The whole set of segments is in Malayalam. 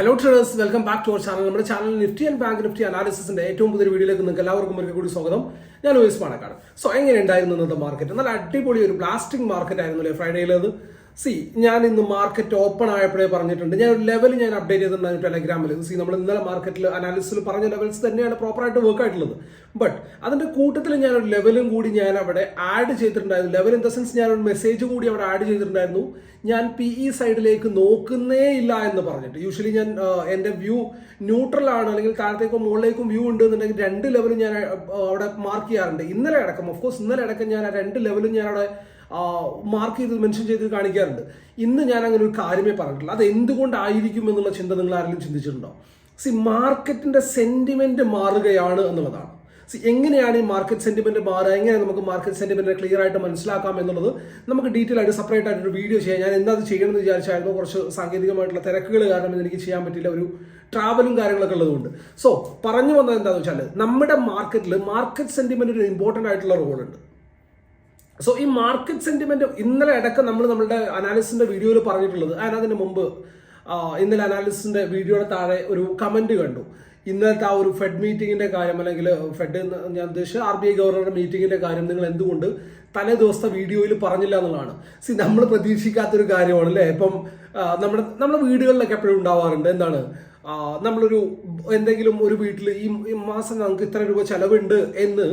Hello traders welcome back to our channel നമ്മുടെ channel Nifty and bank Nifty അനാലിസിന്റെ ഏറ്റവും പുതിയ വീഡിയോയിലേക്ക് നിങ്ങൾക്ക് എല്ലാവർക്കും ഒരിക്കൽ കൂടി സ്വാഗതം. ഞാൻ ലൂയിസ് പാണക്കാട് സോ എങ്ങനെ ഉണ്ടായിരുന്നു ഇന്നത്തെ മാർക്കറ്റ് നല്ല അടിപൊളി ഒരു ബ്ലാസ്റ്റിംഗ് മാർക്കറ്റ് ആയിരുന്നു അല്ലേ ഫ്രൈഡേയിലത് സി ഞാൻ ഇന്ന് മാർക്കറ്റ് ഓപ്പൺ ആയപ്പോഴേ പറഞ്ഞിട്ടുണ്ട്. ഞാൻ ഒരു ലെവൽ ഞാൻ അപ്ഡേറ്റ് ചെയ്തിട്ടുണ്ടായിരുന്നു ടെലഗ്രാമിൽ സി നമ്മൾ ഇന്നലെ മാർക്കറ്റിൽ അനാലിസിൽ പറഞ്ഞ ലെവൽസ് തന്നെയാണ് പ്രോപ്പറായിട്ട് വർക്ക് ആയിട്ടുള്ളത്. ബട്ട് അതിന്റെ കൂട്ടത്തിൽ ഞാൻ ഒരു ലെവലും കൂടി ഞാൻ അവിടെ ആഡ് ചെയ്തിട്ടുണ്ടായിരുന്നു. ലെവൽ ഇൻ ദ സെൻസ് ഞാൻ ഒരു മെസ്സേജ് കൂടി അവിടെ ആഡ് ചെയ്തിട്ടുണ്ടായിരുന്നു. ഞാൻ പി ഇ സൈഡിലേക്ക് നോക്കുന്നേ ഇല്ല എന്ന് പറഞ്ഞിട്ട്. യൂഷ്വലി ഞാൻ എന്റെ വ്യൂ ന്യൂട്രൽ ആണ്. അല്ലെങ്കിൽ താഴത്തേക്കും മുകളിലേക്കും വ്യൂ ഉണ്ട് എന്നുണ്ടെങ്കിൽ രണ്ട് ലെവലും ഞാൻ അവിടെ മാർക്ക് ചെയ്യാറുണ്ട്. ഇന്നലെ അടക്കം ഓഫ് കോഴ്സ് ഇന്നലെ അടക്കം ഞാൻ ആ രണ്ട് ലെവലും ഞാൻ അവിടെ മാർക്ക് ചെയ്ത് മെൻഷൻ ചെയ്ത് കാണിക്കാറുണ്ട്. ഇന്ന് ഞാൻ അങ്ങനെ ഒരു കാര്യമേ പറഞ്ഞിട്ടില്ല. അത് എന്തുകൊണ്ടായിരിക്കും എന്നുള്ള ചിന്ത നിങ്ങൾ ആരെങ്കിലും ചിന്തിച്ചിട്ടുണ്ടോ? സി മാർക്കറ്റിന്റെ സെന്റിമെന്റ് മാറുകയാണ് എന്നുള്ളതാണ്. എങ്ങനെയാണ് ഈ മാർക്കറ്റ് സെന്റിമെന്റ് മാറുക? എങ്ങനെ നമുക്ക് മാർക്കറ്റ് സെന്റിമെന്റ് ക്ലിയർ ആയിട്ട് മനസ്സിലാക്കാം എന്നുള്ളത് നമുക്ക് ഡീറ്റെയിൽ ആയിട്ട് സെപ്പറേറ്റ് ആയിട്ട് ഒരു വീഡിയോ ചെയ്യാം. ഞാൻ എന്താ അത് ചെയ്യണമെന്ന് വിചാരിച്ചായിരുന്നു. കുറച്ച് സാങ്കേതികമായിട്ടുള്ള തിരക്കുകൾ കാരണം എനിക്ക് ചെയ്യാൻ പറ്റില്ല. ഒരു ട്രാവലും കാര്യങ്ങളൊക്കെ ഉള്ളതുകൊണ്ട് സോ പറഞ്ഞു വന്നത് എന്താണെന്ന് വെച്ചാൽ നമ്മുടെ മാർക്കറ്റിൽ മാർക്കറ്റ് സെന്റിമെന്റ് ഒരു ഇമ്പോർട്ടന്റ് ആയിട്ടുള്ള റോൾ ഉണ്ട്. സോ ഈ മാർക്കറ്റ് സെന്റിമെന്റ് ഇന്നലെ അടക്കം നമ്മൾ നമ്മുടെ അനാലിസിന്റെ വീഡിയോയിൽ പറഞ്ഞിട്ടുള്ളത്. അതിനതിന് അതിന് മുമ്പ് ഇന്നലെ അനാലിസിന്റെ വീഡിയോയുടെ താഴെ ഒരു കമന്റ് കണ്ടു. ഇന്നലത്തെ ആ ഒരു ഫെഡ് മീറ്റിംഗിന്റെ കാര്യം അല്ലെങ്കിൽ ഫെഡ് ഞാൻ ഉദ്ദേശിച്ച ആർ ബി ഐ ഗവർണറുടെ മീറ്റിംഗിന്റെ കാര്യം നിങ്ങൾ എന്തുകൊണ്ട് തലേ ദിവസത്തെ വീഡിയോയിൽ പറഞ്ഞില്ല എന്നുള്ളതാണ്. സി നമ്മൾ പ്രതീക്ഷിക്കാത്തൊരു കാര്യമാണ് അല്ലേ? ഇപ്പം നമ്മുടെ നമ്മുടെ വീടുകളിലൊക്കെ എപ്പോഴും ഉണ്ടാവാറുണ്ട്. എന്താണ്? നമ്മളൊരു എന്തെങ്കിലും ഒരു വീട്ടിൽ ഈ മാസം നമുക്ക് ഇത്ര രൂപ ചെലവുണ്ട് എന്ന്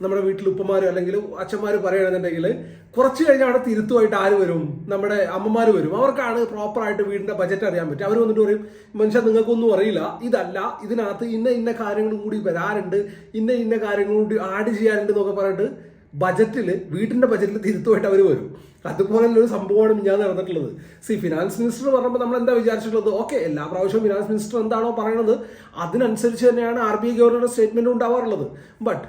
നമ്മുടെ വീട്ടിൽ ഉപ്പമാരും അല്ലെങ്കിൽ അച്ഛന്മാർ പറയുകയാണെന്നുണ്ടെങ്കിൽ കുറച്ച് കഴിഞ്ഞാൽ അവിടെ തിരുത്തുമായിട്ട് ആര് വരും? നമ്മുടെ അമ്മമാർ വരും. അവർക്കാണ് പ്രോപ്പറായിട്ട് വീടിന്റെ ബജറ്റ് അറിയാൻ പറ്റും അവർ വന്നിട്ട് പറയും മനുഷ്യൻ നിങ്ങൾക്കൊന്നും അറിയില്ല. ഇതല്ല. ഇതിനകത്ത് ഇന്ന ഇന്ന കാര്യങ്ങൾ കൂടി വരാറുണ്ട്. ഇന്ന ഇന്ന കാര്യങ്ങൾ കൂടി ആഡ് ചെയ്യാറുണ്ട് എന്നൊക്കെ പറഞ്ഞിട്ട് ബജറ്റിൽ വീട്ടിന്റെ ബജറ്റിൽ തിരുത്തുമായിട്ട് അവർ വരും. അതുപോലെ ഒരു സംഭവമാണ് ഞാൻ നടന്നിട്ടുള്ളത്. സി ഫിനാൻസ് മിനിസ്റ്റർ പറഞ്ഞപ്പോൾ നമ്മൾ എന്താ വിചാരിച്ചിട്ടുള്ളത്? ഓക്കെ എല്ലാ പ്രാവശ്യവും ഫിനാൻസ് മിനിസ്റ്റർ എന്താണോ പറയുന്നത് അതിനനുസരിച്ച് തന്നെയാണ് ആർ ബി ഐ ഗവർണറുടെ സ്റ്റേറ്റ്മെന്റ് ഉണ്ടാവാറുള്ളത്. ബട്ട്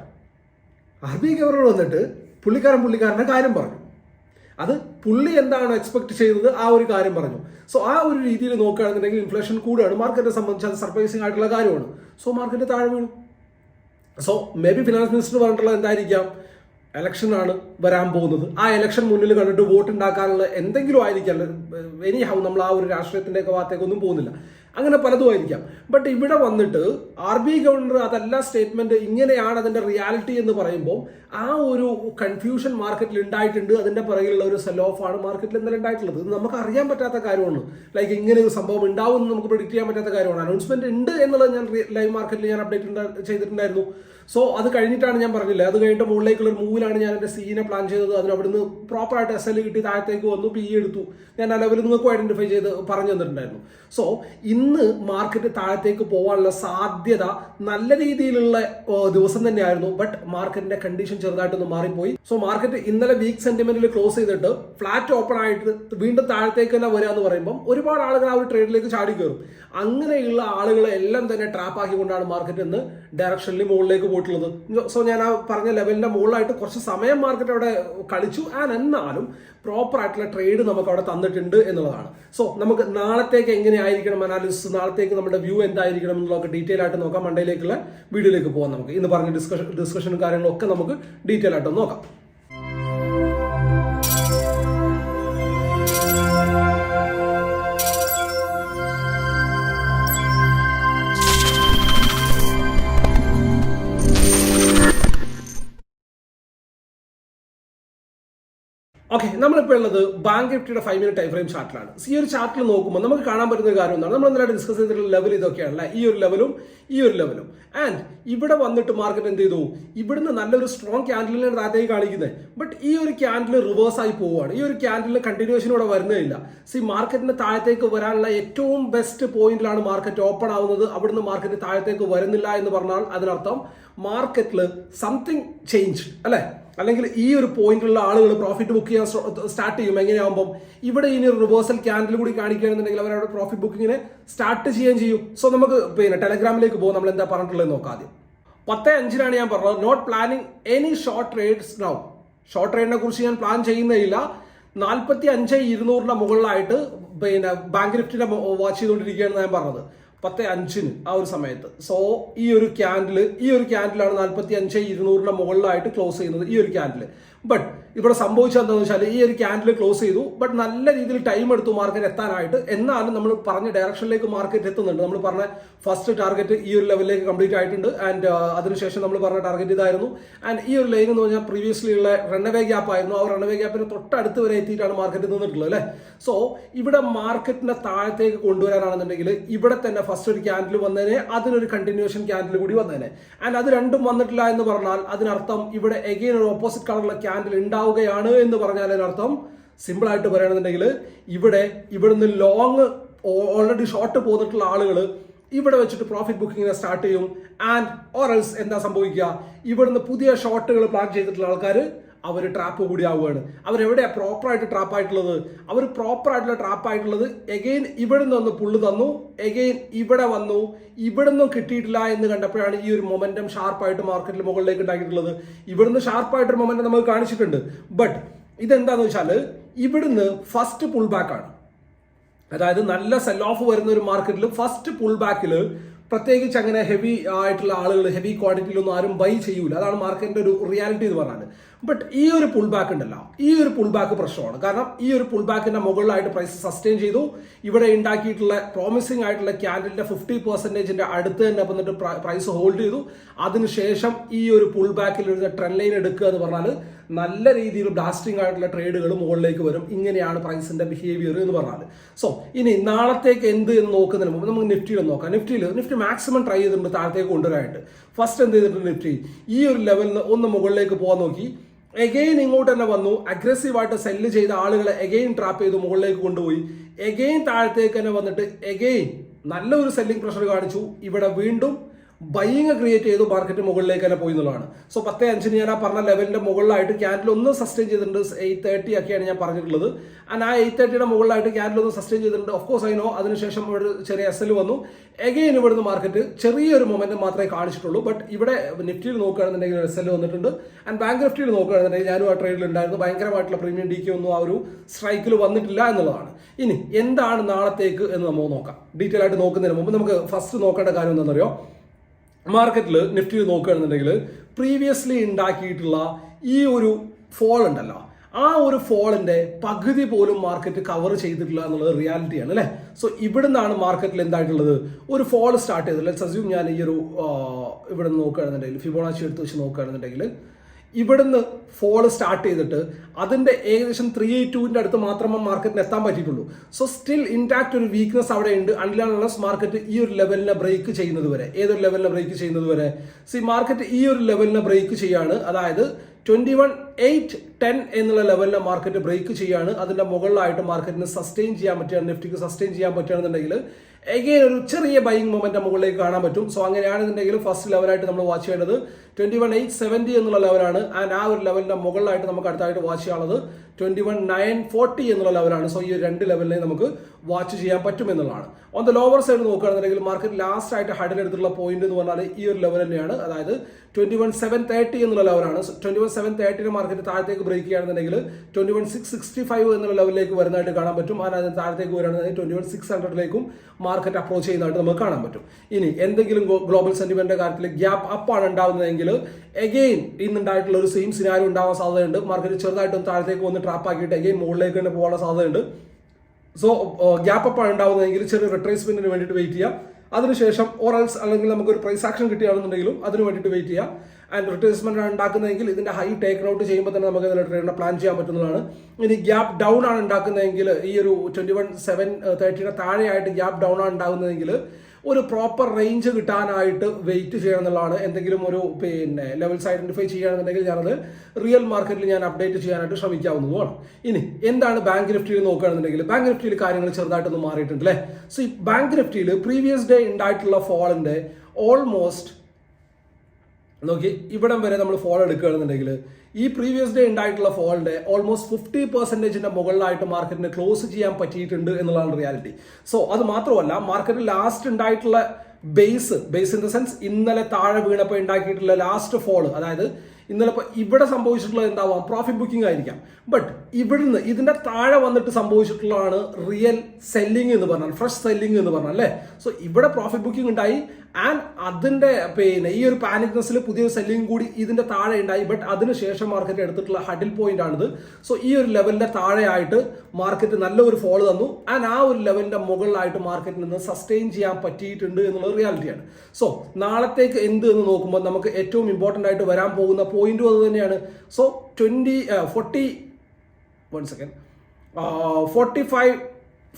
ആർ ബി ഗവർണർ വന്നിട്ട് പുള്ളിക്കാരൻ പുള്ളിക്കാരന്റെ കാര്യം പറഞ്ഞു. അത് പുള്ളി എന്താണ് എക്സ്പെക്ട് ചെയ്തത് ആ ഒരു കാര്യം പറഞ്ഞു. സോ ആ ഒരു രീതിയിൽ നോക്കുകയാണെന്നുണ്ടെങ്കിൽ ഇൻഫ്ലേഷൻ കൂടുകയാണ് മാർക്കറ്റിനെ സംബന്ധിച്ച് അത് സർപ്രൈസിങ് ആയിട്ടുള്ള കാര്യമാണ്. സോ മാർക്കറ്റ് താഴെ വീണു. So may be finance minister പറഞ്ഞിട്ടുള്ളത് എന്തായിരിക്കാം? ഇലക്ഷൻ ആണ് വരാൻ പോകുന്നത്. ആ ഇലക്ഷൻ മുന്നിൽ കണ്ടിട്ട് വോട്ട് ഉണ്ടാക്കാനുള്ള എന്തെങ്കിലും ആയിരിക്കാം. എനി ഹൗ നമ്മൾ ആ ഒരു രാഷ്ട്രീയത്തിന്റെയൊക്കെ ഒക്കെ ഭാഗത്തേക്കൊന്നും പോകുന്നില്ല. അങ്ങനെ പലതും ആയിരിക്കാം. ബട്ട് ഇവിടെ വന്നിട്ട് ആർ ബി ഗവർണർ അതല്ല സ്റ്റേറ്റ്മെന്റ് ഇങ്ങനെയാണ് അതിന്റെ റിയാലിറ്റി എന്ന് പറയുമ്പോൾ ആ ഒരു കൺഫ്യൂഷൻ മാർക്കറ്റിൽ ഉണ്ടായിട്ടുണ്ട് അതിന്റെ പിറകിലുള്ള ഒരു സെൽ ഓഫ് ആണ് മാർക്കറ്റിൽ ഇന്നലെ ഉണ്ടായിട്ടുള്ളത് ഇത് നമുക്ക് അറിയാൻ പറ്റാത്ത കാര്യമാണ്. ലൈക്ക് ഇങ്ങനെ ഒരു സംഭവം ഉണ്ടാവും എന്ന് നമുക്ക് പ്രിഡിക്റ്റ് ചെയ്യാൻ പറ്റാത്ത കാര്യമാണ്. അനൗൺസ്മെന്റ് ഉണ്ട് എന്നുള്ളത് ഞാൻ ലൈവ് മാർക്കറ്റിൽ ഞാൻ അപ്ഡേറ്റ് ചെയ്തിട്ടുണ്ടായിരുന്നു. സോ അത് കഴിഞ്ഞിട്ടാണ് ഞാൻ പറഞ്ഞില്ല അത് കഴിഞ്ഞിട്ട് മുകളിലേക്കുള്ള ഒരു മൂവിലാണ് ഞാൻ എന്റെ സീനെ പ്ലാൻ ചെയ്തത്. അതിന് അവിടുന്ന് പ്രോപ്പറായിട്ട് എസ് എൽ കിട്ടി താഴത്തേക്ക് വന്നു പി എടുത്തു. ഞാൻ ആ ലെവൽ നിങ്ങൾക്ക് ഐഡന്റിഫൈ ചെയ്ത് പറഞ്ഞു തന്നിട്ടുണ്ടായിരുന്നു. സോ ഇന്ന് മാർക്കറ്റ് താഴത്തേക്ക് പോകാനുള്ള സാധ്യത നല്ല രീതിയിലുള്ള ദിവസം തന്നെയായിരുന്നു. ബട്ട് മാർക്കറ്റിന്റെ കണ്ടീഷൻ ചെറുതായിട്ടൊന്ന് മാറിപ്പോയി. സോ മാർക്കറ്റ് ഇന്നലെ വീക്ക് സെന്റിമെന്റിൽ ക്ലോസ് ചെയ്തിട്ട് ഫ്ലാറ്റ് ഓപ്പൺ ആയിട്ട് വീണ്ടും താഴത്തേക്ക് തന്നെ വരിക എന്ന് പറയുമ്പോൾ ഒരുപാട് ആളുകൾ ആ ഒരു ട്രേഡിലേക്ക് ചാടി കയറും അങ്ങനെയുള്ള ആളുകളെ എല്ലാം തന്നെ ട്രാപ്പ് ആക്കിക്കൊണ്ടാണ് മാർക്കറ്റ് ഇന്ന് ഡയറക്ഷനിൽ മുകളിലേക്ക് പോയിട്ടുള്ളത്. സോ ഞാൻ ആ പറഞ്ഞ ലെവലിന്റെ മുകളിലായിട്ട് കുറച്ച് സമയം മാർക്കറ്റ് അവിടെ കളിച്ചു. ആൻഡ് എന്നാലും പ്രോപ്പർ ആയിട്ടുള്ള ട്രേഡ് നമുക്ക് അവിടെ തന്നിട്ടുണ്ട് എന്നുള്ളതാണ്. സോ നമുക്ക് നാളത്തേക്ക് എങ്ങനെയായിരിക്കണം അനാലിസിസ് നാളത്തേക്ക് നമ്മുടെ വ്യൂ എന്തായിരിക്കണം എന്നുള്ളതൊക്കെ ഡീറ്റെയിൽ ആയിട്ട് നോക്കാം. മണ്ടയിലേക്കുള്ള വീഡിയോയിലേക്ക് പോകാം നമുക്ക്. ഇന്ന് പറഞ്ഞ ഡിസ്കഷൻ ഡിസ്കഷനും കാര്യങ്ങളും ഒക്കെ നമുക്ക് ഡീറ്റെയിൽ ആയിട്ട് നോക്കാം. ഓക്കെ നമ്മളിപ്പോൾ ഉള്ളത് ബാങ്ക് നിഫ്റ്റിയുടെ ഫൈവ് മിനിറ്റ് ടൈം ഫ്രെയിം ചാർട്ടിലാണ് ഈ ഒരു ചാർട്ടിൽ നോക്കുമ്പോൾ നമുക്ക് കാണാൻ പറ്റുന്ന ഒരു കാര്യം എന്താണ്? നമ്മൾ ഇന്നലെ ഡിസ്കസ് ചെയ്തിട്ടുള്ള ലെവൽ ഇതൊക്കെയാണല്ലേ? ഈ ഒരു ലെവലും ഈ ഒരു ലെവലും ആൻഡ് ഇവിടെ വന്നിട്ട് മാർക്കറ്റ് എന്ത് ചെയ്തു? ഇവിടുന്ന് നല്ലൊരു സ്ട്രോങ് ക്യാൻഡിലാണ് താഴത്തേക്ക് കാണിക്കുന്നത് ബട്ട് ഈ ഒരു ക്യാൻഡിൽ റിവേഴ്സ് ആയി പോവുകയാണ്. ഈ ഒരു ക്യാൻഡിൽ കണ്ടിന്യൂഷൻ ഇവിടെ വരുന്നില്ല സി മാർക്കറ്റിന്റെ താഴത്തേക്ക് വരാനുള്ള ഏറ്റവും ബെസ്റ്റ് പോയിന്റിലാണ് മാർക്കറ്റ് ഓപ്പൺ ആവുന്നത്. അവിടുന്ന് മാർക്കറ്റ് താഴത്തേക്ക് വരുന്നില്ല എന്ന് പറഞ്ഞാൽ അതിനർത്ഥം മാർക്കറ്റിൽ സംതിങ് ചേഞ്ച് അല്ലേ? അല്ലെങ്കിൽ ഈ ഒരു പോയിന്റിലുള്ള ആളുകൾ പ്രോഫിറ്റ് ബുക്ക് ചെയ്യാൻ സ്റ്റാർട്ട് ചെയ്യും. എങ്ങനെയാകുമ്പോൾ ഇവിടെ ഇനി റിവേഴ്സൽ ക്യാൻഡിൽ കൂടി കാണിക്കുകയാണെന്നുണ്ടെങ്കിൽ അവരവിടെ പ്രോഫിറ്റ് ബുക്കിങ്ങിനെ സ്റ്റാർട്ട് ചെയ്യുകയും ചെയ്യും. സോ നമുക്ക് പിന്നെ ടെലഗ്രാമിലേക്ക് പോകും നമ്മൾ എന്താ പറഞ്ഞിട്ടുള്ളത് നോക്കാം ആദ്യം. പത്ത് അഞ്ചിനാണ് ഞാൻ പറഞ്ഞത്. Not planning any short trades now short ട്രേഡിനെ കുറിച്ച് ഞാൻ പ്ലാൻ ചെയ്യുന്നില്ല നാൽപ്പത്തി അഞ്ച് ഇരുന്നൂറിന്റെ മുകളിലായിട്ട് പിന്നെ ബാങ്ക് നിഫ്റ്റിന്റെ വാച്ച് ചെയ്തുകൊണ്ടിരിക്കുകയാണ് ഞാൻ പറഞ്ഞത്. പത്ത് അഞ്ചിന് ആ ഒരു സമയത്ത്. സോ ഈ ഒരു ക്യാൻഡിൽ ഈ ഒരു ക്യാൻഡിലാണ് നാൽപ്പത്തി അഞ്ച് ഇരുന്നൂറിന്റെ മുകളിലായിട്ട് ക്ലോസ് ചെയ്യുന്നത് ഈ ഒരു ക്യാൻഡിൽ ബട്ട് ഇവിടെ സംഭവിച്ചത് എന്താണെന്ന് വെച്ചാൽ ഈ ഒരു ക്യാൻഡിൽ ക്ലോസ് ചെയ്തു. ബട്ട് നല്ല രീതിയിൽ ടൈം എടുത്തു മാർക്കറ്റ് എത്താനായിട്ട്. എന്നാലും നമ്മൾ പറഞ്ഞ ഡയറക്ഷനിലേക്ക് മാർക്കറ്റ് എത്തുന്നുണ്ട്. നമ്മൾ പറഞ്ഞ ഫസ്റ്റ് ടാർഗറ്റ് ഈ ഒരു ലെവലിലേക്ക് കംപ്ലീറ്റ് ആയിട്ടുണ്ട്. ആൻഡ് അതിനുശേഷം നമ്മൾ പറഞ്ഞ ടാർഗറ്റ് ഇതായിരുന്നു. ആൻഡ് ഈ ഒരു ലൈൻ എന്ന് പറഞ്ഞാൽ പ്രീവിയസ്ലി ഉള്ള റണ്ണവേ ഗ്യാപ്പ് ആയിരുന്നു. ആ റണ്ണവേ ഗ്യാപ്പിന് തൊട്ടടുത്ത് വരെ എത്തിയിട്ടാണ് മാർക്കറ്റ് നിന്നിട്ടുള്ളത് അല്ലേ? സോ ഇവിടെ മാർക്കറ്റിന്റെ താഴത്തേക്ക് കൊണ്ടുവരാനാണെന്നുണ്ടെങ്കിൽ ഇവിടെ തന്നെ ഫസ്റ്റ് ഒരു ക്യാൻഡിൽ വന്നതിനെ അതിനൊരു കണ്ടിന്യൂഷൻ ക്യാൻഡിൽ കൂടി വന്നതിനെ ആൻഡ് അത് രണ്ടും വന്നിട്ടില്ല എന്ന് പറഞ്ഞാൽ അതിനർത്ഥം ഇവിടെ എഗെയിൻ ഒരു ഓപ്പോസിറ്റ് കളറുള്ള ക്യാൻഡിൽ ഉണ്ടാവുകയാണ് എന്ന് പറഞ്ഞാൽ അതിനർത്ഥം സിമ്പിൾ ആയിട്ട് പറയുകയാണെന്നുണ്ടെങ്കിൽ ഇവിടെ ഇവിടുന്ന് ലോങ് ഓൾറെഡി ഷോർട്ട് പോന്നിട്ടുള്ള ആളുകൾ ഇവിടെ വെച്ചിട്ട് പ്രോഫിറ്റ് ബുക്കിങ്ങിനെ സ്റ്റാർട്ട് ചെയ്യും. ആൻഡ് ഓറൽസ് എന്താ സംഭവിക്കുക? ഇവിടുന്ന് പുതിയ ഷോർട്ടുകൾ പ്ലാൻ ചെയ്തിട്ടുള്ള ആൾക്കാർ അവർ ട്രാപ്പ് കൂടി ആവുകയാണ് അവരെവിടെയാണ് പ്രോപ്പറായിട്ട് ട്രാപ്പ് ആയിട്ടുള്ളത്? അവർ പ്രോപ്പർ ആയിട്ടുള്ള ട്രാപ്പ് ആയിട്ടുള്ളത് എഗെയിൻ ഇവിടെ നിന്ന് പുള്ളു തന്നു. എഗെയിൻ ഇവിടെ വന്നു. ഇവിടുന്നും കിട്ടിയിട്ടില്ല എന്ന് കണ്ടപ്പോഴാണ് ഈ ഒരു മൊമെന്റം ഷാർപ്പായിട്ട് മാർക്കറ്റിൽ മുകളിലേക്ക് ഉണ്ടാക്കിയിട്ടുള്ളത്. ഇവിടുന്ന് ഷാർപ്പായിട്ടൊരു മൊമെന്റം നമുക്ക് കാണിച്ചിട്ടുണ്ട്. ബട്ട് ഇതെന്താന്ന് വെച്ചാൽ ഇവിടുന്ന് ഫസ്റ്റ് പുൾ ബാക്ക് ആണ്. അതായത് നല്ല സെൽ ഓഫ് വരുന്ന ഒരു മാർക്കറ്റിൽ ഫസ്റ്റ് പുൾ ബാക്കിൽ പ്രത്യേകിച്ച് അങ്ങനെ ഹെവി ആയിട്ടുള്ള ആളുകൾ ഹെവി ക്വാണ്ടിറ്റിയിലൊന്നും ആരും ബൈ ചെയ്യൂല. അതാണ് മാർക്കറ്റിന്റെ ഒരു റിയാലിറ്റി എന്ന് പറഞ്ഞാൽ ബട്ട് ഈ ഒരു പുൾ ബാക്ക് ഉണ്ടല്ലോ. ഈ ഒരു പുൾ ബാക്ക് പ്രശ്നമാണ്. കാരണം ഈ ഒരു പുൾ ബാക്കിന്റെ മുകളിലായിട്ട് പ്രൈസ് സസ്റ്റെയിൻ ചെയ്തു. ഇവിടെ ഉണ്ടാക്കിയിട്ടുള്ള പ്രോമിസിംഗ് ആയിട്ടുള്ള ക്യാൻഡിലിന്റെ ഫിഫ്റ്റി പെർസെന്റേജിന്റെ അടുത്ത് തന്നെ വന്നിട്ട് പ്രൈസ് ഹോൾഡ് ചെയ്തു. അതിനുശേഷം ഈ ഒരു പുൾ ബാക്കിൽ ഒരു ട്രെൻഡ് ലൈൻ എടുക്കുക എന്ന് പറഞ്ഞാൽ നല്ല രീതിയിൽ ബ്ലാസ്റ്റിംഗ് ആയിട്ടുള്ള ട്രേഡുകൾ മുകളിലേക്ക് വരും. ഇങ്ങനെയാണ് പ്രൈസിന്റെ ബിഹേവിയർ എന്ന് പറഞ്ഞാൽ സോ ഇനി നാളത്തേക്ക് എന്ത് എന്ന് നോക്കുന്നതിന് മുമ്പ് നമുക്ക് നിഫ്റ്റിയിൽ നോക്കാം. നിഫ്റ്റിയിൽ നിഫ്റ്റി മാക്സിമം ട്രൈ ചെയ്തിട്ടുണ്ട് താഴത്തേക്ക് കൊണ്ടുവരാനായിട്ട്. ഫസ്റ്റ് എന്ത് ചെയ്തിട്ടുണ്ട് നിഫ്റ്റി ഈ ഒരു ലെവലിൽ ഒന്ന് മുകളിലേക്ക് പോകാൻ നോക്കി. എഗെയിൻ ഇങ്ങോട്ട് തന്നെ വന്നു. അഗ്രസീവായിട്ട് സെല്ല് ചെയ്ത ആളുകളെ എഗെയിൻ ട്രാപ്പ് ചെയ്ത് മുകളിലേക്ക് കൊണ്ടുപോയി. എഗെയിൻ താഴത്തേക്ക് തന്നെ വന്നിട്ട് എഗെയിൻ നല്ലൊരു സെല്ലിംഗ് പ്രഷർ കാണിച്ചു. ഇവിടെ വീണ്ടും ബൈയിങ് ക്രിയേറ്റ് ചെയ്തു മാർക്കറ്റ് മുകളിലേക്ക് തന്നെ പോയി എന്നുള്ളതാണ് സോ പത്തേ അഞ്ചിന് ഞാൻ ആ പറഞ്ഞ ലെവലിന്റെ മുകളിലായിട്ട് ക്യാൻഡിൽ ഒന്ന് സസ്റ്റെയിൻ ചെയ്തിട്ടുണ്ട്. എയ്റ്റ് തേർട്ടി ഒക്കെയാണ് ഞാൻ പറഞ്ഞിട്ടുള്ളത്. ആൻഡ് ആ എയ്റ്റ് തേർട്ടിയുടെ മുകളിലായിട്ട് ക്യാൻഡിൽ ഒന്ന് സസ്റ്റെയിൻ ചെയ്തിട്ടുണ്ട്. ഓഫ് കോഴ്സ് അതിനോ അതിനുശേഷം ഒരു ചെറിയ എസ് എൽ വന്നു. എഗെയിൻ ഇവിടുന്ന് മാർക്കറ്റ് ചെറിയൊരു മൊമെന്റ് മാത്രമേ കാണിച്ചിട്ടുള്ളൂ. ബട്ട് ഇവിടെ നിഫ്റ്റിയിൽ നോക്കുകയാണെന്നുണ്ടെങ്കിൽ എസ് എൽ വന്നിട്ടുണ്ട്. ആൻഡ് ബാങ്ക് നിഫ്റ്റിയിൽ നോക്കുകയാണെന്നുണ്ടെങ്കിൽ ഞാനും ആ ട്രേഡിൽ ഉണ്ടായിരുന്നു. ഭയങ്കരമായിട്ടുള്ള പ്രീമിയം ഡി ഒന്നും ആ ഒരു സ്ട്രൈക്കിൽ വന്നിട്ടില്ല എന്നുള്ളതാണ്. ഇനി എന്താണ് നാളത്തേക്ക് എന്ന് നമുക്ക് നോക്കാം. ഡീറ്റെയിൽ ആയിട്ട് നോക്കുന്നതിന് മുമ്പ് നമുക്ക് ഫസ്റ്റ് നോക്കേണ്ട കാര്യം എന്താണെന്നറിയോ? മാർക്കറ്റിൽ നിഫ്റ്റി നോക്കുകയാണെന്നുണ്ടെങ്കിൽ പ്രീവിയസ്ലി ഉണ്ടാക്കിയിട്ടുള്ള ഈ ഒരു ഫോൾ ഉണ്ടല്ലോ. ആ ഒരു ഫോളിന്റെ പകുതി പോലും മാർക്കറ്റ് കവർ ചെയ്തിട്ടില്ല എന്നുള്ളത് റിയാലിറ്റിയാണ് അല്ലേ? സോ ഇവിടുന്നാണ് മാർക്കറ്റിൽ എന്തായിട്ടുള്ളത്? ഒരു ഫോൾ സ്റ്റാർട്ട് ചെയ്തത്. ലെറ്റ്സ് അസ്യൂം ഞാൻ ഈ ഒരു ഇവിടെ നോക്കുകയാണെന്നുണ്ടെങ്കിൽ ഫിബോണാച്ചി എടുത്ത് വെച്ച് നോക്കുകയാണെന്നുണ്ടെങ്കിൽ ഇവിടുന്ന് ഫോൾ സ്റ്റാർട്ട് ചെയ്തിട്ട് അതിന്റെ ഏകദേശം ത്രീ എയ്റ്റ് ടുവിന്റെ അടുത്ത് മാത്രമേ മാർക്കറ്റിന് എത്താൻ പറ്റിയിട്ടുള്ളൂ. സോ സ്റ്റിൽ ഇൻടാക്ട് ഒരു വീക്ക്നെസ് അവിടെ ഉണ്ട് അൺലസ് മാർക്കറ്റ് ഈ ഒരു ലെവലിനെ ബ്രേക്ക് ചെയ്യുന്നത് വരെ ഏതൊരു ലെവലിനെ ബ്രേക്ക് ചെയ്യുന്നത് വരെ സി മാർക്കറ്റ് ഈ ഒരു ലെവലിനെ ബ്രേക്ക് ചെയ്യാണ്. അതായത് ട്വന്റി വൺ എയ്റ്റ് ടെൻ എന്നുള്ള ലെവലിനെ മാർക്കറ്റ് ബ്രേക്ക് ചെയ്യാണ്. അതിന്റെ മുകളിലായിട്ട് മാർക്കറ്റിന് സസ്റ്റെയിൻ ചെയ്യാൻ പറ്റുകയാണ് നിഫ്റ്റിക്ക് സസ്റ്റെയിൻ ചെയ്യാൻ പറ്റുകയാണെന്നുണ്ടെങ്കിൽ എഗെയിൻ ഒരു ചെറിയ ബൈങ് മൊമെന്റ് മുകളിലേക്ക് കാണാൻ പറ്റും. സോ അങ്ങനെയാണെന്നുണ്ടെങ്കിൽ ഫസ്റ്റ് ലെവലായിട്ട് നമ്മൾ വാച്ച് ചെയ്യേണ്ടത്. ട്വന്റി വൺ എയ്റ്റ് സെവന്റി എന്നുള്ള ലെവലാണ്. ആൻഡ് ആ ഒരു ലെവലിന്റെ മുകളിലായിട്ട് നമുക്ക് അടുത്തായിട്ട് വാച്ച് ചെയ്യാനുള്ളത് ട്വന്റി വൺ നയൻ ഫോർട്ടി എന്നുള്ള ലെവലാണ്. സോ ഈ രണ്ട് ലെവലിനെ നമുക്ക് വാച്ച് ചെയ്യാൻ പറ്റും എന്നുള്ളതാണ്. ഓൺ ദ ലോവർ സൈഡ് നോക്കുകയാണെന്നുണ്ടെങ്കിൽ മാർക്കറ്റ് ലാസ്റ്റ് ആയിട്ട് ഹഡിൽ എടുത്തുള്ള പോയിന്റ് എന്ന് പറഞ്ഞാൽ ഈ ഒരു ലെവൽ തന്നെയാണ്. അതായത് ട്വന്റി വൺ സെവൻ തേർട്ടി എന്നുള്ള ലെവലാണ്. ട്വന്റി വൺ സെവൻ തേർട്ടിയുടെ മാർക്കറ്റ് താഴത്തേക്ക് ബ്രേക്ക് ചെയ്യുകയാണെന്നുണ്ടെങ്കിൽ twenty one six sixty five എന്നുള്ള ലെവലിലേക്ക് വരുന്നതായിട്ട് കാണാൻ പറ്റും. അതിന് താഴത്തേക്ക് വരികയാണെന്നുണ്ടെങ്കിൽ ട്വന്റി വൺ സിക്സ് ഹൺഡ്രഡിലേക്കും മാർക്കറ്റ് അപ്രോച്ച് ചെയ്യുന്നതായിട്ട് നമുക്ക് കാണാൻ പറ്റും. ഇനി എന്തെങ്കിലും ഗ്ലോബൽ സെന്റിമെന്റിന്റെ കാര്യത്തിൽ ഗ്യാപ്പ് അപ്പ് ആണ് ഉണ്ടാവുന്നതെങ്കിൽ എഗെയിൻ ഇന്നുണ്ടായിട്ടുള്ള ഒരു സെയിം സിനാരി ഉണ്ടാവാൻ സാധ്യതയുണ്ട്. മാർക്കറ്റ് ചെറുതായിട്ടൊന്ന് താഴത്തേക്ക് വന്ന് ട്രാപ്പ് ആക്കിയിട്ട് എഗെയിൻ മുകളിലേക്ക് തന്നെ പോകാനുള്ള സാധ്യതയുണ്ട്. സോ ഗ്യാപ്പ് അപ്പ് ഉണ്ടാവുന്നതെങ്കിൽ ചെറിയ റിട്രേസ്മെന്റിന് വേണ്ടിയിട്ട് വെയിറ്റ് ചെയ്യാം. അതിനുശേഷം ഓറൽസ് അല്ലെങ്കിൽ നമുക്ക് ഒരു പ്രൈസ് ആക്ഷൻ കിട്ടുകയാണെന്നുണ്ടെങ്കിലും അതിന് വേണ്ടിയിട്ട് വെയിറ്റ് ചെയ്യാം. ആൻഡ് റിട്രേസ്മെന്റ് ആണ് ഉണ്ടാക്കുന്നതെങ്കിൽ ഇതിന്റെ ഹൈ ടേക്ക് ഔട്ട് ചെയ്യുമ്പോൾ തന്നെ നമുക്ക് ഇതിന്റെ ട്രേഡിനെ പ്ലാൻ ചെയ്യാൻ പറ്റുന്നതാണ്. ഇനി ഗ്യാപ്പ് ഡൗൺ ആണ് ഉണ്ടാക്കുന്നതെങ്കിൽ ഈ ഒരു ട്വന്റി വൺ സെവൻ തേർട്ടിയുടെ താഴെയായിട്ട് ഗ്യാപ്പ് ഡൗൺ ആണ് ഉണ്ടാകുന്നതെങ്കിൽ ഒരു പ്രോപ്പർ റേഞ്ച് കിട്ടാനായിട്ട് വെയിറ്റ് ചെയ്യണം എന്നുള്ളതാണ് എന്തെങ്കിലും ഒരു പിന്നെ ലെവൽസ് ഐഡന്റിഫൈ ചെയ്യുകയാണെന്നുണ്ടെങ്കിൽ ഞാനത് റിയൽ മാർക്കറ്റിൽ ഞാൻ അപ്ഡേറ്റ് ചെയ്യാനായിട്ട് ശ്രമിക്കാവുന്നതുമാണ് ഇനി എന്താണ് ബാങ്ക് നിഫ്റ്റിയിൽ നോക്കുകയാണെന്നുണ്ടെങ്കിൽ ബാങ്ക് നിഫ്റ്റിയിൽ കാര്യങ്ങൾ ചെറുതായിട്ടൊന്ന് മാറിയിട്ടുണ്ട് അല്ലേ? സോ ഈ ബാങ്ക് നിഫ്റ്റിയിൽ പ്രീവിയസ് ഡേ ഉണ്ടായിട്ടുള്ള ഫോളിന്റെ ഓൾമോസ്റ്റ് നോക്കി ഇവിടം വരെ നമ്മൾ ഫോൾ എടുക്കുകയാണെന്നുണ്ടെങ്കിൽ ഈ പ്രീവിയസ് ഡേ ഉണ്ടായിട്ടുള്ള ഫോളിന്റെ ഓൾമോസ്റ്റ് ഫിഫ്റ്റി പെർസെന്റേജിന്റെ മുകളിലായിട്ട് മാർക്കറ്റിന് ക്ലോസ് ചെയ്യാൻ പറ്റിയിട്ടുണ്ട് എന്നുള്ളതാണ് റിയാലിറ്റി സോ അത് മാത്രമല്ല മാർക്കറ്റിൽ ലാസ്റ്റ് ഉണ്ടായിട്ടുള്ള base base in the sense ഇന്നലെ താഴെ വീണപ്പോൾ ഉണ്ടാക്കിയിട്ടുള്ള ലാസ്റ്റ് ഫോൾ അതായത് ഇന്നലെ ഇപ്പോൾ ഇവിടെ സംഭവിച്ചിട്ടുള്ളത് എന്താവാം? പ്രോഫിറ്റ് ബുക്കിംഗ് ആയിരിക്കാം. ബട്ട് ഇവിടുന്ന് ഇതിന്റെ താഴെ വന്നിട്ട് സംഭവിച്ചിട്ടുള്ളതാണ് റിയൽ സെല്ലിംഗ് എന്ന് പറഞ്ഞാൽ ഫ്രഷ് സെല്ലിംഗ് എന്ന് പറഞ്ഞാൽ അല്ലേ? സോ ഇവിടെ പ്രോഫിറ്റ് ബുക്കിംഗ് ഉണ്ടായി ആൻഡ് അതിന്റെ പിന്നെ ഈ ഒരു പാനിക്നെസ്സിൽ പുതിയൊരു സെല്ലിംഗ് കൂടി ഇതിന്റെ താഴെ ഉണ്ടായി. ബട്ട് അതിനുശേഷം മാർക്കറ്റ് എടുത്തിട്ടുള്ള ഹഡിൽ പോയിന്റ് ആണിത്. സോ ഈ ഒരു ലെവലിന്റെ താഴെയായിട്ട് മാർക്കറ്റ് നല്ല ഒരു ഫോൾ തന്നു. ആൻഡ് ആ ഒരു ലെവലിന്റെ മുകളിലായിട്ട് മാർക്കറ്റിൽ നിന്ന് സസ്റ്റെയിൻ ചെയ്യാൻ പറ്റിയിട്ടുണ്ട് എന്നുള്ള റിയാലിറ്റിയാണ് സോ നാളത്തേക്ക് എന്ത് എന്ന് നോക്കുമ്പോൾ നമുക്ക് ഏറ്റവും ഇമ്പോർട്ടന്റ് ആയിട്ട് വരാൻ പോകുന്ന പോയിന്റും അത് തന്നെയാണ്. So twenty forty one second forty five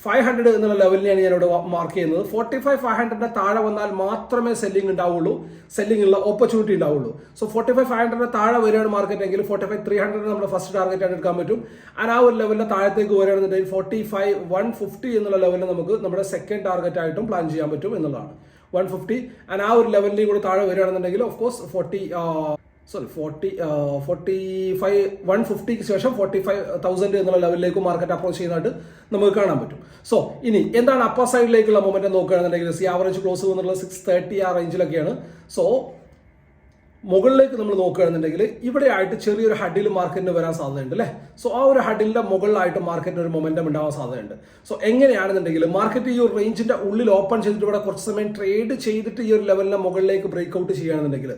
five hundred എന്നുള്ള ലെവലിനെയാണ് ഞാൻ ഇവിടെ മാർക്ക് ചെയ്യുന്നത്. ഫോർട്ടി ഫൈവ് ഫൈവ് ഹൺഡ്രഡിന്റെ താഴെ വന്നാൽ മാത്രമേ സെല്ലിംഗ് ഉണ്ടാവുള്ളൂ. സെല്ലിംഗ് ഉള്ള ഓപ്പർച്യൂണിറ്റി ഉണ്ടാവുള്ളൂ. സോ ഫോർട്ടി ഫൈവ് ഫൈവ് ഹൺഡ്രഡിന്റെ താഴെ വരികയാണ് മാർക്കറ്റ് എങ്കിൽ ഫോർട്ടി ഫൈവ് ത്രീ ഹൺഡ്രഡ് നമ്മുടെ ഫസ്റ്റ് ടാർഗറ്റ് ആയിട്ട് എടുക്കാൻ പറ്റും. ആൻഡ് ആ ഒരു ലെവലിന്റെ താഴത്തേക്ക് വരികയാണെന്നുണ്ടെങ്കിൽ ഫോർട്ടി ഫൈവ് വൺ ഫിഫ്റ്റി എന്നുള്ള ലെവലിൽ നമുക്ക് നമ്മുടെ സെക്കൻഡ് ടാർഗറ്റ് ആയിട്ടും പ്ലാൻ ചെയ്യാൻ പറ്റും എന്നുള്ളതാണ്. വൺ ഫിഫ്റ്റി ആൻഡ് ആ ഒരു ലെവലിലേക്ക് കൂടെ താഴെ വരികയാണെന്നുണ്ടെങ്കിൽ of course forty sorry forty forty five one ഫിഫ്റ്റിക്ക് ശേഷം ഫോർട്ടി ഫൈവ് തൗസൻഡ് എന്നുള്ള ലെവലിലേക്ക് മാർക്കറ്റ് അപ്രോച്ച് ചെയ്യുന്നതായിട്ട് നമുക്ക് കാണാൻ പറ്റും. സോ ഇനി എന്താണ് അപ്പർ സൈഡിലേക്കുള്ള മൊമെന്റ് നോക്കുകയാണെന്നുണ്ടെങ്കിൽ സി ആവറേജ് ക്ലോസ് എന്നുള്ളത് സിക്സ് തേർട്ടി ആ റേഞ്ചിലൊക്കെയാണ് സോ മുകളിലേക്ക് നമ്മൾ നോക്കുകയാണെന്നുണ്ടെങ്കിൽ ഇവിടെ ആയിട്ട് ചെറിയൊരു ഹഡിൽ മാർക്കറ്റിന് വരാൻ സാധ്യതയുണ്ട് അല്ലേ? സോ ആ ഒരു ഹഡിലിന്റെ മുകളിലായിട്ട് മാർക്കറ്റിന് ഒരു മൊമെന്റം ഉണ്ടാവാൻ സാധ്യതയുണ്ട്. സോ എങ്ങനെയാണെന്നുണ്ടെങ്കിൽ മാർക്കറ്റ് ഈ ഒരു റേഞ്ചിന്റെ ഉള്ളിൽ ഓപ്പൺ ചെയ്തിട്ട് ഇവിടെ കുറച്ച് സമയം ട്രേഡ് ചെയ്തിട്ട് ഈ ഒരു ലെവലിന്റെ മുകളിലേക്ക് ബ്രേക്ക് ഔട്ട് ചെയ്യുകയാണെന്നുണ്ടെങ്കിൽ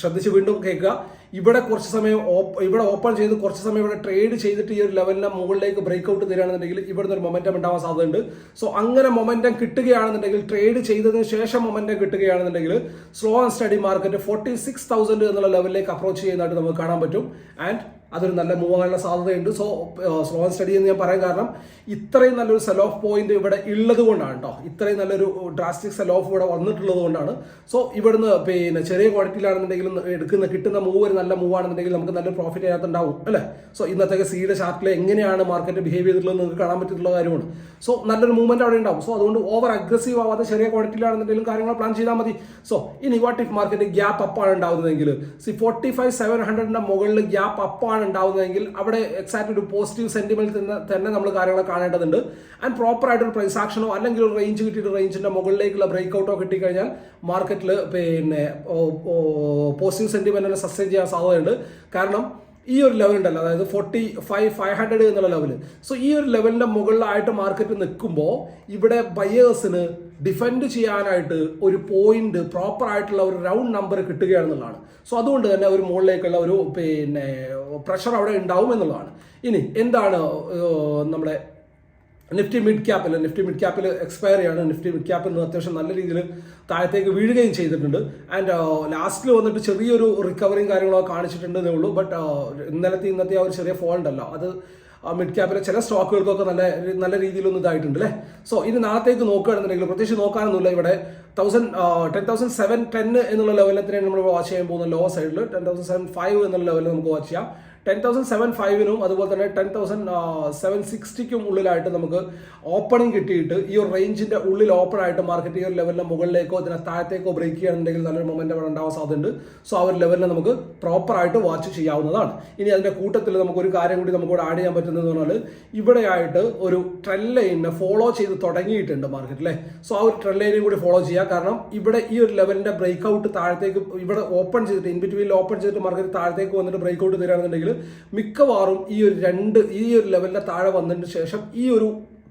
ശ്രദ്ധിച്ച് വീണ്ടും കേൾക്കുക. ഇവിടെ കുറച്ച് സമയം ഇവിടെ ഓപ്പൺ ചെയ്ത് കുറച്ച് സമയം ഇവിടെ ട്രേഡ് ചെയ്തിട്ട് ഈ ഒരു ലെവലിന് മുകളിലേക്ക് ബ്രേക്ക് ഔട്ട് തരികയാണെന്നുണ്ടെങ്കിൽ ഇവിടുന്ന് ഒരു മൊമെന്റം ഉണ്ടാവാൻ സാധ്യതയുണ്ട്. സോ അങ്ങനെ മൊമെന്റം കിട്ടുകയാണെന്നുണ്ടെങ്കിൽ ട്രേഡ് ചെയ്തതിന് ശേഷം momentum കിട്ടുകയാണെന്നുണ്ടെങ്കിൽ slow and steady market forty six thousand എന്നുള്ള ലെവലിലേക്ക് അപ്രോച്ച് ചെയ്യുന്നതായിട്ട് നമുക്ക് കാണാൻ പറ്റും. ആൻഡ് അതൊരു നല്ല മൂവ് ആകാനുള്ള സാധ്യതയുണ്ട്. സോ സ്ലോ ആൻഡ് സ്റ്റഡി എന്ന് ഞാൻ പറയാൻ കാരണം ഇത്രയും നല്ലൊരു സെൽ ഓഫ് പോയിന്റ് ഇവിടെ ഉള്ളത് കൊണ്ടാണ് കേട്ടോ ഇത്രയും നല്ലൊരു ഡ്രാസ്റ്റിക് സെൽ ഓഫ് ഇവിടെ വന്നിട്ടുള്ളത് കൊണ്ടാണ്. സോ ഇവിടുന്ന് പിന്നെ ചെറിയ ക്വാളിറ്റിയിലാണെന്നുണ്ടെങ്കിലും എടുക്കുന്ന കിട്ടുന്ന മൂവ് ഒരു നല്ല മൂവ് ആണെന്നുണ്ടെങ്കിൽ നമുക്ക് നല്ല പ്രോഫിറ്റ് അതിനകത്ത് ഉണ്ടാവും അല്ലേ സോ ഇന്നത്തെ സീഡ് ചാർട്ടിൽ എങ്ങനെയാണ് മാർക്കറ്റ് ബിഹേവ് ചെയ്തിട്ടുള്ളത് നിങ്ങൾക്ക് കാണാൻ പറ്റിയിട്ടുള്ള കാര്യമാണ്. സോ നല്ലൊരു മൂവ്മെന്റ് അവിടെ ഉണ്ടാവും. സോ അതുകൊണ്ട് ഓവർ അഗ്രസീവ് ആവാതെ ചെറിയ ക്വാളിറ്റിയിലാണെന്നുണ്ടെങ്കിലും കാര്യങ്ങൾ പ്ലാൻ ചെയ്താൽ മതി. സോ ഇനി വാട്ട് ഇഫ് മാർക്കറ്റ് ഗ്യാപ്പ് അപ്പാണ് ഉണ്ടാവുന്നതെങ്കിൽ? സി ഫോർട്ടി ഫൈവ് സെവൻ ഹൺഡ്രഡിന്റെ മുകളിൽ ഗ്യാപ്പ് അപ്പാണ് ഉണ്ടാവുന്നതെങ്കിൽ അവിടെ എക്സാക്ട് ഒരു പോസിറ്റീവ് സെന്റിമെന്റ് തന്നെ നമ്മൾ കാര്യങ്ങൾ കാണേണ്ടതുണ്ട്. ആൻഡ് പ്രോപ്പർ ആയിട്ട് ഒരു പ്രൈസ് ആക്ഷനോ അല്ലെങ്കിൽ ഒരു റേഞ്ച് കിട്ടിയിട്ട് റേഞ്ചിന്റെ മുകളിലേക്കുള്ള ബ്രേക്ക് ഔട്ടോ കിട്ടിക്കഴിഞ്ഞാൽ മാർക്കറ്റിൽ പിന്നെ പോസിറ്റീവ് സെന്റിമെന്റിനെ സസ്റ്റെയിൻ ചെയ്യാൻ സാധ്യതയുണ്ട്. കാരണം ഈ ഒരു ലെവൽ ഉണ്ടല്ലോ അതായത് ഫോർട്ടി ഫൈവ് ഫൈവ് ഹൺഡ്രഡ് എന്നുള്ള ലെവൽ സോ ഈ ഒരു ലെവലിന്റെ മുകളിലായിട്ട് മാർക്കറ്റ് നിൽക്കുമ്പോൾ ഇവിടെ ബയേഴ്സിന് ഡിഫെൻഡ് ചെയ്യാനായിട്ട് ഒരു പോയിന്റ് പ്രോപ്പർ ആയിട്ടുള്ള ഒരു റൗണ്ട് നമ്പർ കിട്ടുകയാണെന്നുള്ളതാണ്. സോ അതുകൊണ്ട് തന്നെ ഒരു മുകളിലേക്കുള്ള ഒരു പിന്നെ പ്രഷർ അവിടെ ഉണ്ടാവും എന്നുള്ളതാണ്. ഇനി എന്താണ് നമ്മുടെ നിഫ്റ്റി മിഡ് ക്യാപ്പിൽ നിഫ്റ്റി മിഡ് ക്യാപ്പിൽ എക്സ്പയർ ചെയ്യാണ്. നിഫ്റ്റി മിഡ് ക്യാപ്പിൽ നിന്ന് അത്യാവശ്യം നല്ല രീതിയിൽ താഴത്തേക്ക് വീഴുകയും ചെയ്തിട്ടുണ്ട്. ആൻഡ് ലാസ്റ്റിൽ വന്നിട്ട് ചെറിയൊരു റിക്കവറിയും കാര്യങ്ങളൊക്കെ കാണിച്ചിട്ടുണ്ടെന്നേ ഉള്ളൂ. ബട്ട് ഇന്നലത്തെ ഇന്നത്തെ ആ ഒരു ചെറിയ ഫോൾ ഉണ്ടല്ലോ. അത് മിഡ് ക്യാപ്പിലെ ചില സ്റ്റോക്കുകൾക്കൊക്കെ നല്ല നല്ല രീതിയിലൊന്നും ഇതായിട്ടുണ്ട് അല്ലേ? സോ ഇനി നാളത്തേക്ക് നോക്കുകയാണെന്നുണ്ടെങ്കിൽ പ്രത്യേകിച്ച് നോക്കാനൊന്നുമില്ല ഇവിടെ. Thousand ten thousand seven ten എന്നുള്ള തന്നെയാണ് നമ്മൾ വാച്ച് ചെയ്യാൻ പോകുന്ന ലോ. സൈഡിൽ ടെൻ തൗസൻഡ് സെവൻ ഫൈവ് എന്നുള്ള ലെവലിൽ നമുക്ക് വാച്ച് ചെയ്യാം. ടെൻ തൗസൻഡ് സെവൻ ഫൈവിനും അതുപോലെ തന്നെ ടെൻ തൗസൻഡ് സെവൻ സിക്സ്റ്റിക്കും ഉള്ളിലായിട്ട് നമുക്ക് ഓപ്പണിംഗ് കിട്ടിയിട്ട് ഈ ഒരു റേഞ്ചിന്റെ ഉള്ളിൽ ഓപ്പൺ ആയിട്ട് മാർക്കറ്റ് ഈ ഒരു ലെവലിന് മുകളിലേക്കോ ഇതിനെ താഴത്തേക്കോ ബ്രേക്ക് ചെയ്യുകയാണെന്നുണ്ടെങ്കിൽ നല്ലൊരു മൊമെന്റ് അവിടെ ഉണ്ടാവാൻ സാധ്യതയുണ്ട്. സോ ആ ഒരു ലെവലിനെ നമുക്ക് പ്രോപ്പർ ആയിട്ട് വാച്ച് ചെയ്യാവുന്നതാണ്. ഇനി അതിന്റെ കൂട്ടത്തിൽ നമുക്ക് ഒരു കാര്യം കൂടി നമുക്ക് ആഡ് ചെയ്യാൻ പറ്റുന്നത് പറഞ്ഞാൽ ഇവിടെയായിട്ട് ഒരു ട്രെൻഡ് ലൈനിനെ ഫോളോ ചെയ്ത് തുടങ്ങിയിട്ടുണ്ട് മാർക്കറ്റ് അല്ലേ സോ ആ ഒരു ട്രെൻഡ് ലൈനും കൂടി ഫോളോ ചെയ്യുക. കാരണം ഇവിടെ ഈ ഒരു ലെവലിന്റെ ബ്രേക്ക് ഔട്ട് താഴത്തേക്ക് ഇവിടെ ഓപ്പൺ ചെയ്തിട്ട് ഇൻ ഓപ്പൺ ചെയ്തിട്ട് മാർക്കറ്റ് താഴത്തേക്ക് വന്നിട്ട് ബ്രേക്ക് ഔട്ട് തരികയാണെന്നുണ്ടെങ്കിൽ മിക്കവാറും ഈ ഒരു രണ്ട് ഈ ഒരു ലെവലിന്റെ താഴെ വന്നതിന് ശേഷം ഈ ഒരു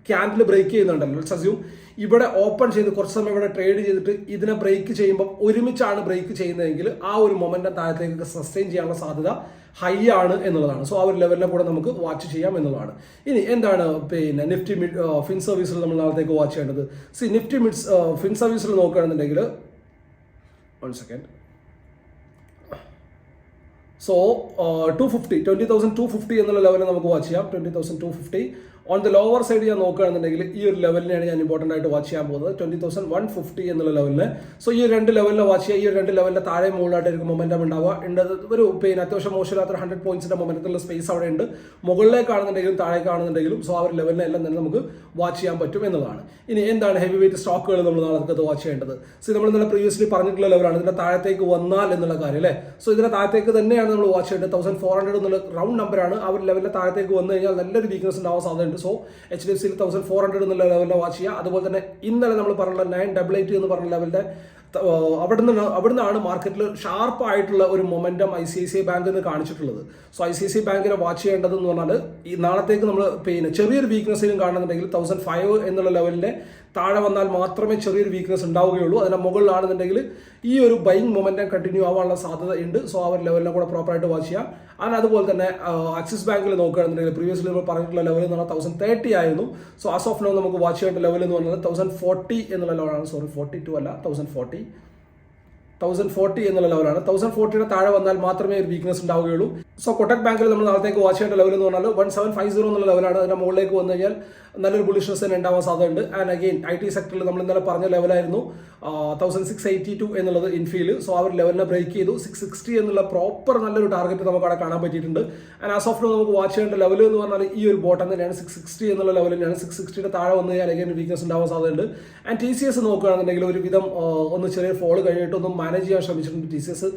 ക്യാൻഡിൽ ബ്രേക്ക് ചെയ്യുന്നുണ്ടല്ലോ. സസ്യൂം ഇവിടെ ഓപ്പൺ ചെയ്ത് കുറച്ച് സമയം ഇവിടെ ട്രേഡ് ചെയ്തിട്ട് ഇതിനെ ബ്രേക്ക് ചെയ്യുമ്പോൾ ഒരുമിച്ചാണ് ബ്രേക്ക് ചെയ്യുന്നതെങ്കിൽ ആ ഒരു മൊമെന്റെ താഴത്തേക്ക് സസ്റ്റെയിൻ ചെയ്യാനുള്ള സാധ്യത ഹൈ ആണ് എന്നുള്ളതാണ്. സോ ആ ഒരു ലെവലിനെ കൂടെ നമുക്ക് വാച്ച് ചെയ്യാം എന്നുള്ളതാണ്. ഇനി എന്താണ് പിന്നെ നിഫ്റ്റി മിഡ് ഫിൻ സർവീസിൽ നമ്മൾ നാളത്തേക്ക് വാച്ച് ചെയ്യേണ്ടത്? സി നിഫ്റ്റി മിഡ്സ് ഫിൻ സർവീസിൽ നോക്കുകയാണെന്നുണ്ടെങ്കിൽ one second so two fifty twenty thousand two fifty എന്നുള്ള ലെവലിൽ നമുക്ക് വാച്ച് ചെയ്യാം. Twenty thousand two fifty on the lower side ഞാൻ നോക്കുകയാണെന്നുണ്ടെങ്കിൽ ഈ ഒരു ലെവലിനെയാണ് ഞാൻ ഇമ്പോർട്ടന്റ് ആയിട്ട് വാച്ച് ചെയ്യാൻ പോകുന്നത്. ട്വന്റി തൗസൻഡ് വൺ ഫിഫ്റ്റി എന്നുള്ള ലെവലിൽ സോ ഈ രണ്ട് ലെവലിൽ വാച്ച് ചെയ്യുക ഈ രണ്ട് ലെവലിന്റെ താഴെ മുകളിലായിട്ടായിരിക്കും മൊമെന്റം ഉണ്ടാവുക. ഉണ്ട് ഒരു പിന്നെ അത്യാവശ്യം മോശമില്ലാത്ത ഒരു ഹൺഡ്രഡ് പോയിന്റ്സിന്റെ മൊമെന്റത്തിലുള്ള സ്പേസ് അവിടെ ഉണ്ട് മുകളിലേക്കാണെന്നുണ്ടെങ്കിലും താഴേക്കാണെന്നുണ്ടെങ്കിലും സോ ആ ഒരു ലെവലിനെ എല്ലാം തന്നെ നമുക്ക് വാച്ച് ചെയ്യാൻ പറ്റും എന്നുള്ളതാണ്. ഇനി എന്താണ് ഹെവി വെയിറ്റ് സ്റ്റോക്കുകൾ നമ്മൾ നാളെ വാച്ച് ചെയ്യേണ്ടത്? സോ നമ്മൾ ഇന്നലെ പ്രീവിയസ്ലി പറഞ്ഞിട്ടുള്ള ലെവലാണ് ഇതിന്റെ താഴത്തേക്ക് വന്നാൽ എന്നുള്ള കാര്യം അല്ലേ? സോ ഇതിന്റെ താഴത്തേക്ക് തന്നെയാണ് നമ്മൾ വാച്ച് ചെയ്യേണ്ടത്. തൗസൻഡ് ഫോർ ഹൺഡ്രഡ് എന്നുള്ള റൗണ്ട് നമ്പറാണ് ആ ഒരു ലെവലിന്റെ താഴത്തേക്ക് വന്നു കഴിഞ്ഞാൽ നല്ലൊരു വീക്ക്നസ് ഉണ്ടാവാൻ സാധ്യതയുണ്ട്. സോ എച്ച് ഡി എഫ് സിയിൽ തൗസൻഡ് ഫോർ ഹൺഡ്രഡ് എന്നുള്ള ലെവലിൽ വാച്ച് ചെയ്യുക അതുപോലെ തന്നെ ഇന്നലെ നമ്മൾ പറഞ്ഞ നയൻ ഡബിൾ എയ്റ്റ് എന്ന് പറഞ്ഞ ലെവലിന്റെ അവിടുന്ന് അവിടുന്നാണ് മാർക്കറ്റിൽ ഷാർപ്പ് ആയിട്ടുള്ള ഒരു momentum I C I C I ബാങ്കിൽ നിന്ന് കാണിച്ചിട്ടുള്ളത്. So I C I C ബാങ്കിനെ വാച്ച് ചെയ്യേണ്ടതെന്ന് പറഞ്ഞാൽ ഈ നാളത്തേക്ക് നമ്മൾ പിന്നെ ചെറിയൊരു വീക്ക്നെസ്സിലും കാണുന്നുണ്ടെങ്കിൽ തൗസൻഡ് ഫൈവ് എന്നുള്ള ലെവലിന്റെ താഴെ വന്നാൽ മാത്രമേ ചെറിയൊരു വീക്ക്നെസ് ഉണ്ടാവുകയുള്ളൂ. അതിന്റെ മുകളിലാണെന്നുണ്ടെങ്കിൽ ഈ ഒരു ബൈങ് മൊമെന്റം കണ്ടിന്യൂ ആവാനുള്ള സാധ്യത ഉണ്ട് സോ ആ ഒരു ലെവലിനെ കൂടെ പ്രോപ്പറായിട്ട് വാച്ച് ചെയ്യാം. ആൻഡ് അതുപോലെ തന്നെ ആക്സിസ് ബാങ്കിൽ നോക്കുകയാണെന്നുണ്ടെങ്കിൽ പ്രീവിയസ്ലി നമ്മൾ പറഞ്ഞിട്ടുള്ള ലെവൽ എന്ന് പറഞ്ഞാൽ തൗസൻഡ് തേർട്ടി ആയിരുന്നു. സോ ആസ് ഓഫ് നോ നമുക്ക് വാച്ച് ചെയ്യേണ്ട ലെവൽ എന്ന് പറഞ്ഞാൽ തൗസൻഡ് ഫോർട്ടി എന്നുള്ള ലെവലാണ് സോറി ഫോർട്ടി ടു അല്ല തൗസൻഡ് ഫോർട്ടി തൗസൻഡ് ഫോർട്ടി എന്നുള്ള ലെവലാണ് തൗസൻഡ് ഫോർട്ടിയുടെ താഴെ വന്നാൽ മാത്രമേ ഒരു വീക്ക്നെസ് ഉണ്ടാവുകയുള്ളൂ. സോ കൊട്ടക് ബാങ്കിൽ നമ്മൾ നാളത്തേക്ക് വാച്ച് ചെയ്യേണ്ട ലെവൽ എന്ന് പറഞ്ഞാൽ വൺ സെവൻ ഫൈവ് സീറോ എന്നുള്ള ലെവലാണ് അതിന്റെ മുകളിലേക്ക് വന്നു കഴിഞ്ഞാൽ നല്ലൊരു ബുളിഷ്നസ് തന്നെ ഉണ്ടാവാൻ സാധ്യതയുണ്ട്. ആൻഡ് അഗെയിൻ ഐ ടി സെക്ടറിൽ നമ്മൾ ഇന്നലെ പറഞ്ഞ ലെവലായിരുന്നു തൗസൻഡ് സിക്സ് എയ്റ്റി ടു എന്നുള്ളത് ഇൻഫീൽ സോ ആ ഒരു ലെവലിനെ ബ്രേക്ക് ചെയ്തു. സിക്സ് സിക്സ്റ്റി എന്നുള്ള പ്രോപ്പർ നല്ലൊരു ടാർഗറ്റ് നമുക്ക് അവിടെ കാണാൻ പറ്റിയിട്ടുണ്ട്. ആൻഡ് ആസ് ഓഫ് നമുക്ക് വാച്ച് ചെയ്യേണ്ട ലെവൽ എന്ന് പറഞ്ഞാൽ ഈ ഒരു ബോട്ടം തന്നെയാണ്. സിക്സ് സിക്സ്റ്റി എന്നുള്ള ലെവൽ തന്നെയാണ് സിക്സ് സിക്സ്റ്റിയുടെ താഴെ വന്നു കഴിഞ്ഞാൽ അഗെയിൻ വീക്ക്നസ് ഉണ്ടാവാൻ സാധ്യതയുണ്ട്. ആൻഡ് ടി സി എസ് നോക്കുകയാണെന്നുണ്ടെങ്കിൽ ഒരു വിധം ഒന്ന് ചെറിയ ഫോൾ കഴിഞ്ഞിട്ട് ഒന്ന് മാനേജ് ചെയ്യാൻ ശ്രമിച്ചിട്ടുണ്ട് ടി സി എസ്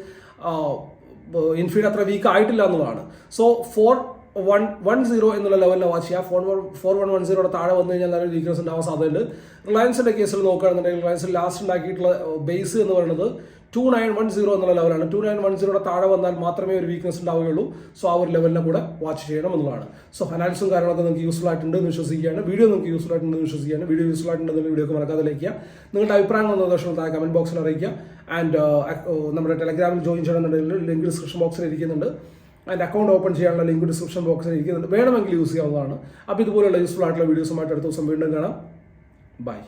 ഇൻഫീഡ് അത്ര വീക്ക് ആയിട്ടില്ല എന്നുള്ളതാണ്. So four one one zero എന്നുള്ള ലെവലിൽ വാച്ച് ചെയ്യാം four one four one one സീറോയുടെ താഴെ വന്നു കഴിഞ്ഞാൽ നല്ലൊരു വീക്ക്നസ് ഉണ്ടാവാൻ സാധ്യതയുണ്ട്. റിലയൻസിന്റെ കേസിൽ നോക്കുകയാണെന്നുണ്ടെങ്കിൽ റിലയൻസിൽ ലാസ്റ്റ് ഉണ്ടാക്കിയിട്ടുള്ള ബേസ് എന്ന് പറയുന്നത് ടു നയൻ വൺ സീറോ എന്നുള്ള ലെവലാണ് ടു നയൻ വൺ സീറോയുടെ താഴെ വന്നാൽ മാത്രമേ ഒരു വീക്ക്നെസ് ഉണ്ടാവുകയുള്ളൂ. സോ ആ ഒരു ലെവലിനെ കൂടെ വാച്ച് ചെയ്യണം എന്നുള്ളതാണ്. സോ ഫൈനാൻസും കാര്യങ്ങളൊക്കെ നിങ്ങൾക്ക് യൂസ്ഫുൾ ആയിട്ടുണ്ട് എന്ന് വിശ്വസിക്കുകയാണ്. വീഡിയോ നിങ്ങൾക്ക് യൂസ്ഫുൾ ആയിട്ടുണ്ട് എന്ന് വിശ്വസിക്കുകയാണ്. വീഡിയോ യൂസ്ഫുൾ ആയിട്ടുണ്ടെന്ന് വീഡിയോ മറക്കാതെ ലയിക്കുക നിങ്ങളുടെ അഭിപ്രായങ്ങൾ നിർദ്ദേശങ്ങൾ താഴെ കമന്റ് ബോക്സിൽ അറിയിക്കുക. ആൻഡ് നമ്മുടെ ടെലഗ്രാമിൽ ജോയിൻ ചെയ്യണമെന്നുണ്ടെങ്കിൽ ലിങ്ക് ഡിസ്ക്രിപ്ഷൻ ബോക്സിൽ ഇരിക്കുന്നുണ്ട്. ആൻഡ് അക്കൗണ്ട് ഓപ്പൺ ചെയ്യാനുള്ള ലിങ്ക് ഡിസ്ക്രിപ്ഷൻ ബോക്സിൽ ഇരിക്കുന്നുണ്ട്. വേണമെങ്കിൽ യൂസ് ചെയ്യാവുന്നതാണ്. അപ്പോൾ ഇതുപോലുള്ള യൂസ്ഫുൾ ആയിട്ടുള്ള വീഡിയോസുമായിട്ട് അടുത്ത ദിവസം വീണ്ടും കാണാം. ബൈ